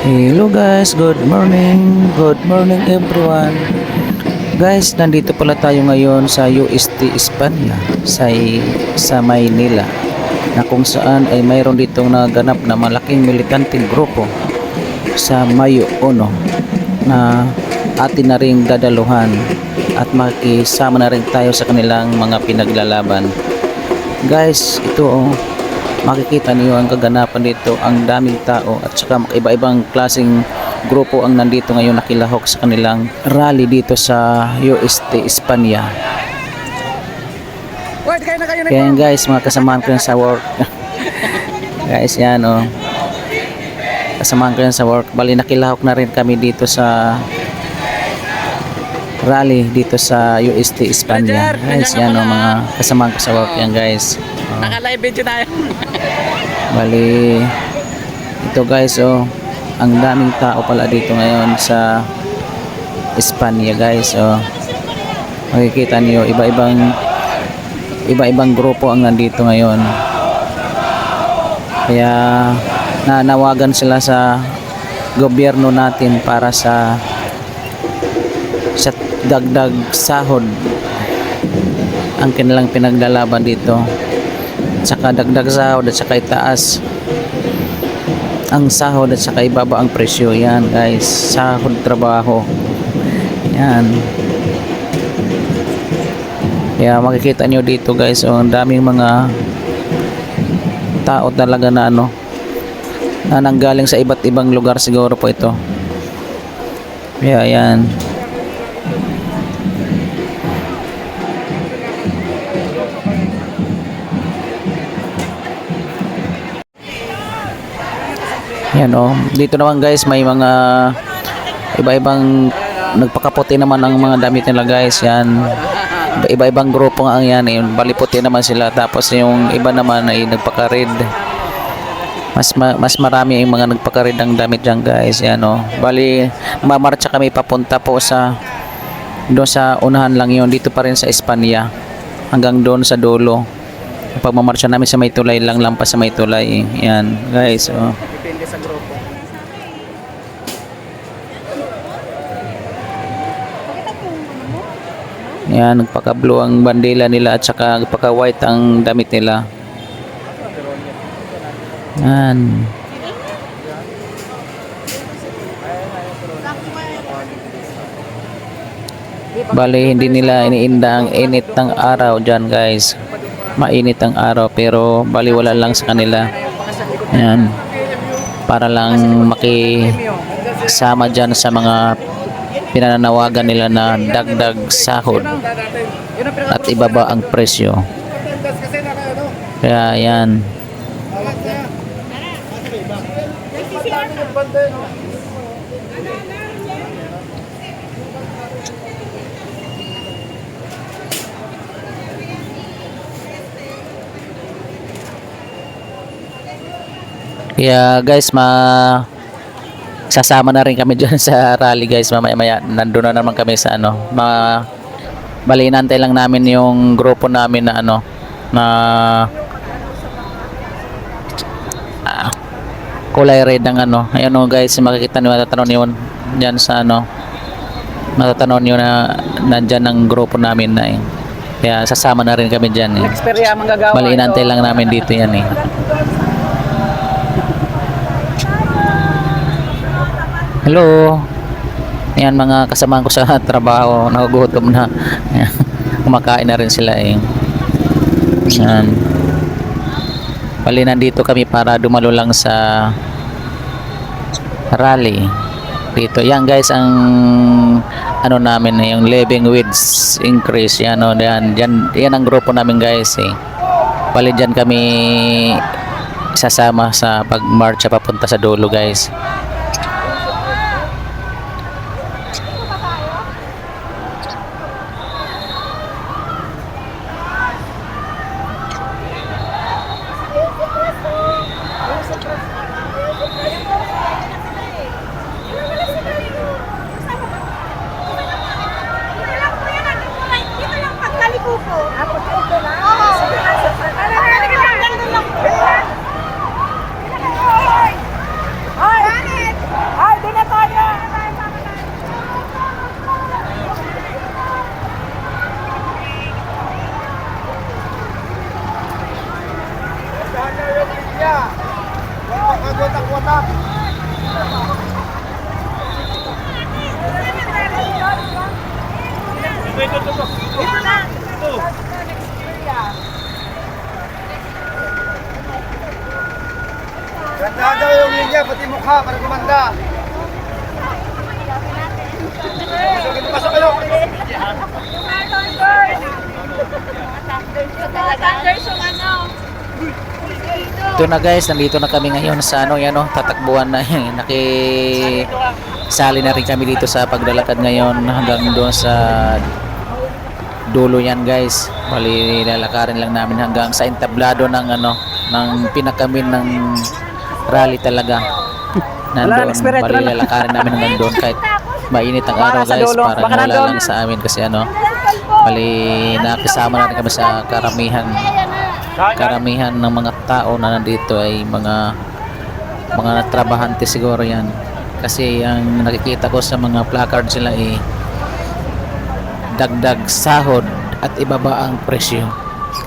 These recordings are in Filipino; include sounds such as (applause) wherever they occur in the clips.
Hello guys, good morning. Good morning everyone. Guys, nandito pala tayo ngayon sa UST Espanya sa, sa Maynila na kung saan ay mayroon ditong naganap na malaking militanteng grupo sa Mayo 1 na atin na ring dadaluhan at makisama na rin tayo sa kanilang mga pinaglalaban. Guys, ito oh, makikita niyo ang kaganapan dito ang daming tao at saka iba-ibang klaseng grupo ang nandito ngayon nakilahok sa kanilang rally dito sa UST Espanya. Kaya yan guys mga kasamahan ko sa work. (laughs) Guys yan oh. Kasamahan ko sa work. Bali nakilahok na rin kami dito sa rally dito sa UST Espanya guys yan oh mga kasamahan ko sa work yan guys oh. Naka-live video tayo. (laughs) Bali, ito guys, oh, ang daming tao pala dito ngayon sa Espanya guys, oh. Makikita niyo iba-ibang iba-ibang grupo ang nandito ngayon. Kaya nanawagan sila sa gobyerno natin para sa sa dagdag sahod ang kanilang pinaglalaban dito. Saka dagdag sahod at saka itaas ang sahod at saka ibaba ang presyo. Yan guys. Sahod trabaho. Yan. Kaya makikita nyo dito guys oh, ang daming mga tao talaga na ano na nanggaling sa iba't ibang lugar siguro po ito. Kaya yan Yan oh. Dito naman guys may mga iba-ibang nagpakaputi naman ang mga damit nila guys. Yan. Iba-ibang grupo nga ang yan. Eh. Baliputi naman sila. Tapos yung iba naman ay nagpakarid. Mas ma- mas marami yung mga nagpakarid ng damit dyan guys. Yan oh. Bali, mamarcha kami papunta po sa doon sa unahan lang yon dito pa rin sa Espanya hanggang doon sa dulo pagmamarcha namin sa Maytulay lang lampas sa Maytulay yan guys oh. Depende sa grupo. Yan, nagpaka-blue ang bandila nila at saka nagpaka-white ang damit nila. Yan. Bali, hindi nila iniinda ang init ng araw dyan guys. Mainit ang araw pero bali wala lang sa kanila. Yan. Para lang makisama dyan sa mga pinananawagan nila na dagdag sahod at ibaba ang presyo. Kaya yan. Kaya guys, ma sasama na rin kami (laughs) dyan sa rally guys. Mamaya maya nandun na naman kami sa ano mga bali inantay lang namin yung grupo namin na ano na ah, kulay red ng ano. Ayun o guys. Makikita nyo matatanaw nyo yun dyan sa ano matatanaw nyo na nandyan ang grupo namin na eh. kaya sasama na rin kami dyan eh. Bali inantay lang namin dito yan eh Hello. Ayan mga kasamahan ko sa (laughs) trabaho, nagugutom na. (laughs) Kumakain na rin sila eh. Ayan. Bali nandito kami para dumalo lang sa rally. Dito. Yan guys ang ano namin eh, yung living wage increase. Yan o, yan, yan, yan ang grupo namin guys eh. Bali dyan kami sasama sa pagmarcha papunta sa dulo guys. Ganda daw yung linya, pati mukha, para gumanda. Pasok, pasok kayo. Thunders yung ano. Ito na guys, nandito na kami ngayon sa ano, yan o, tatakbuhan na yun. Naki sali na rin kami dito sa paglalakad ngayon hanggang doon sa dulo yan guys. Bali lalakarin lang namin hanggang sa entablado ng ano, ng pinakamin ng rally talaga. (laughs) Nandun, experience, bali lalakarin namin hanggang doon. Kahit mainit ang araw guys dulo, para baka wala lang sa amin kasi ano, bali nakasama na rin kami sa karamihan. Karamihan ng mga tao na nandito ay mga mga trabahante siguro yan. Kasi ang nakikita ko sa mga placard sila ay dagdag sahod at ibaba ang presyo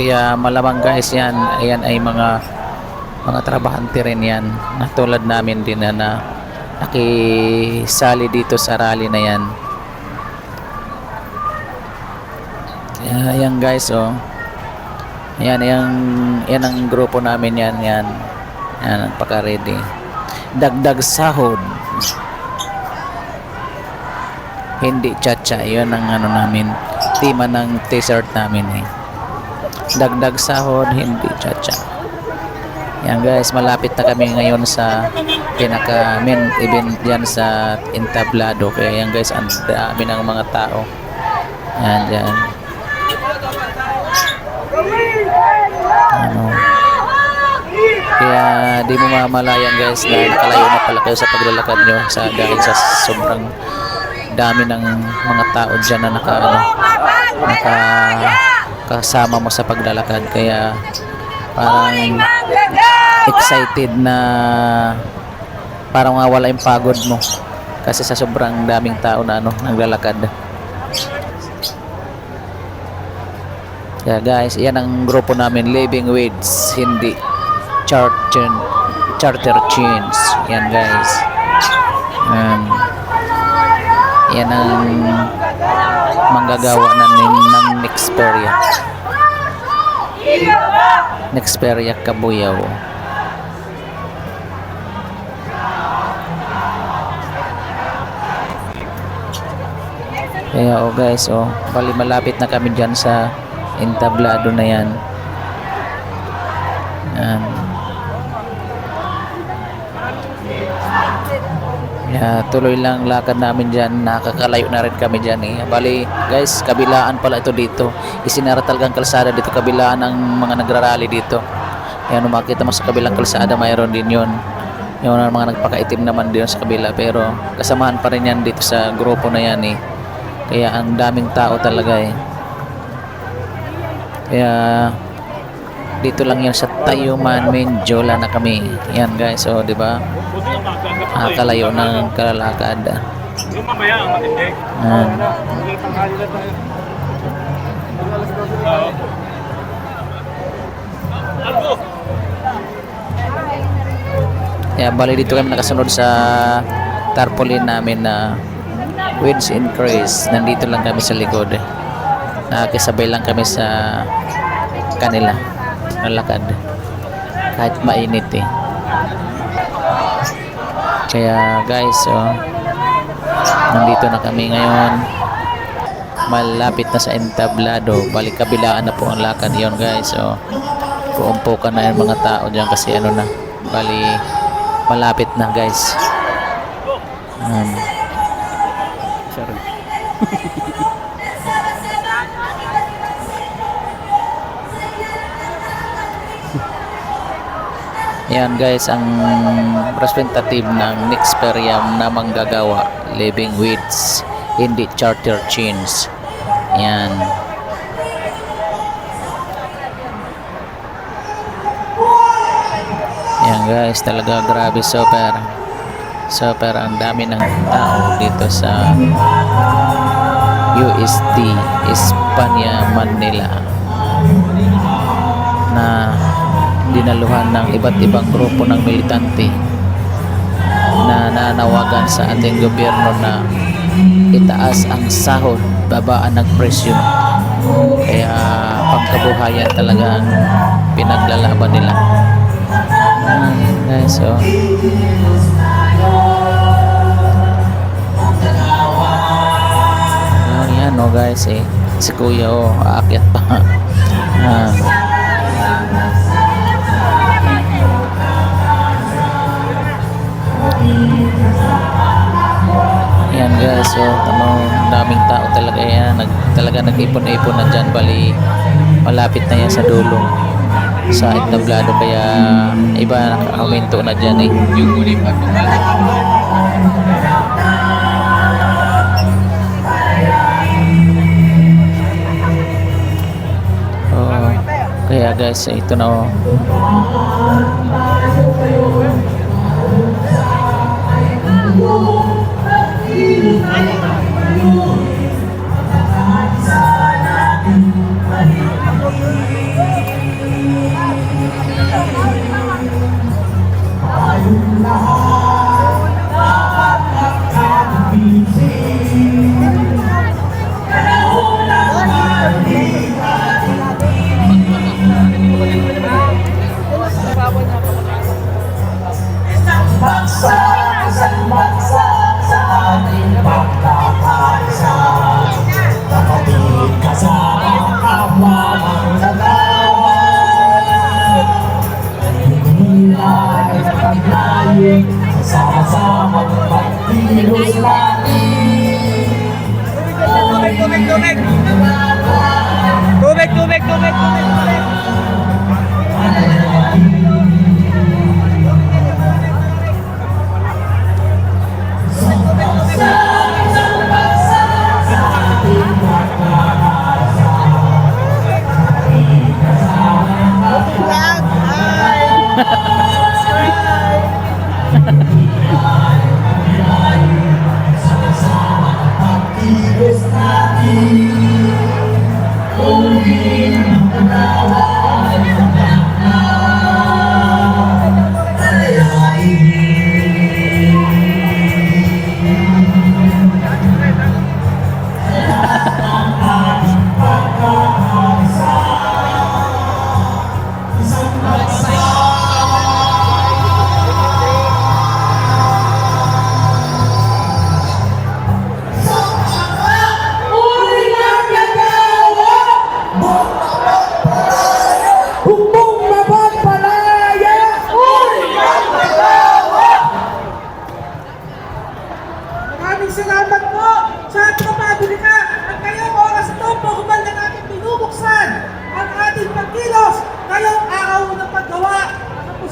kaya malamang guys yan ayan ay mga mga trabahante rin yan na tulad namin din na, na nakisali dito sa rally na yan kaya ayan guys oh Ayan, yan, yan ang grupo namin yan, yan. Yan, paka-ready. Dagdag sahod. Hindi chacha, yun ang ano namin, tema ng t-shirt namin eh. Dagdag sahod, hindi chacha. Yan guys, malapit na kami ngayon sa pinaka main event dyan sa Entablado. Kaya yan guys, ang dami ng mga tao. Yan, yan. ano kaya di mo mamalayan guys na nakalayo na pala kayo sa paglalakad nyo sa dahil sa sobrang dami ng mga tao dyan na naka ano, naka kasama mo sa paglalakad kaya parang excited na parang mawala yung pagod mo kasi sa sobrang daming tao na ano naglalakad kaya guys, yan ang grupo namin, Living Wits, hindi charter, charter chains. Yan guys. Um, yan ang manggagawa na ng, Nexperia. Nexperia Kabuyaw. Kaya oh guys, oh, bali malapit na kami dyan sa entablado na yan. Yan. Yeah, tuloy lang lakad namin dyan. Nakakalayo na rin kami dyan eh. Bali, guys, kabilaan pala ito dito. Isinara talagang kalsada dito. Kabilaan ng mga nagrarally dito. Yan, kung makita mo sa kabilang kalsada, mayroon din yun. Yung mga nagpakaitim naman din sa kabila. Pero kasamahan pa rin yan dito sa grupo na yan eh. Kaya ang daming tao talaga eh. Kaya dito lang yan sa Tayuman Menjola na kami. Yan guys, oh, di ba? Nakakalayo ng kalalakad. Yung mamaya ang matindi. Yan. Tanghali na tayo. Kaya bali dito kami nakasunod sa tarpaulin namin na winds increase. Nandito lang kami sa likod. Nakakisabay lang kami sa kanila. Nalakad. Kahit mainit eh. Kaya guys, oh, nandito na kami ngayon. Malapit na sa entablado. Balik kabilaan na po ang lakad yon guys. So, kuumpukan na yung mga tao dyan kasi ano na. Bali, malapit na guys. Um, sorry. (laughs) Yan guys, ang representative ng Nexperium na manggagawa, Living Weeds, hindi charter chains. Yan. Yan guys, talaga grabe super. Super ang dami ng tao dito sa UST, Espanya, Manila dinaluhan ng iba't ibang grupo ng militante naman sa ating gobyerno na itaas ang sahod, babaan ng presyo. Kaya pangkabuhayan talaga ang pinaglalaban nila. Ah, so Ah, yan o guys eh. Si kuya o, aakyat pa. (laughs) Ah. So tamo daming tao talaga yan. Nag, talaga nag-ipon-ipon na dyan. Bali, malapit na yan sa dulo. Sa entablado kaya iba nakakomento na dyan eh. Yung Oo. kaya guys, ito na oh. Tubig, tubig! Tubig, tubig, tubig, tubig, tubig!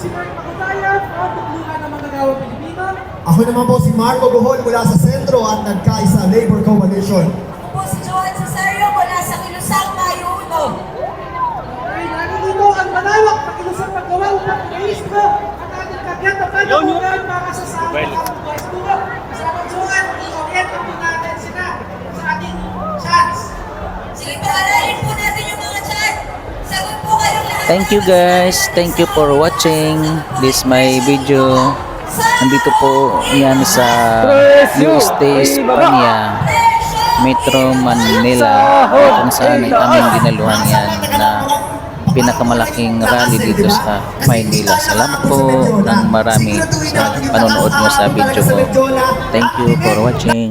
Si Mark Makutayan, ang tutulungan ng mga gawang Pilipino. Ako naman po si Marco Bohol mula sa Sentro at nagkaisa Labor Coalition. Ako po si Johan Cesario mula sa Kilusang Mayo Uno. Ay, narito ang malawak na kilusang paggawa upang i-rehistro ang ating kagyat na pagkakulan para sa sa ating buhay siguro. Kasama Johan, i-oriente po natin Thank you guys. Thank you for watching this my video. Nandito po yan sa UST Espanya, Metro Manila, kung saan ay aming dinaluhan yan na pinakamalaking rally dito sa Maynila. Salamat po ng marami sa panonood nyo sa video ko. Thank you for watching.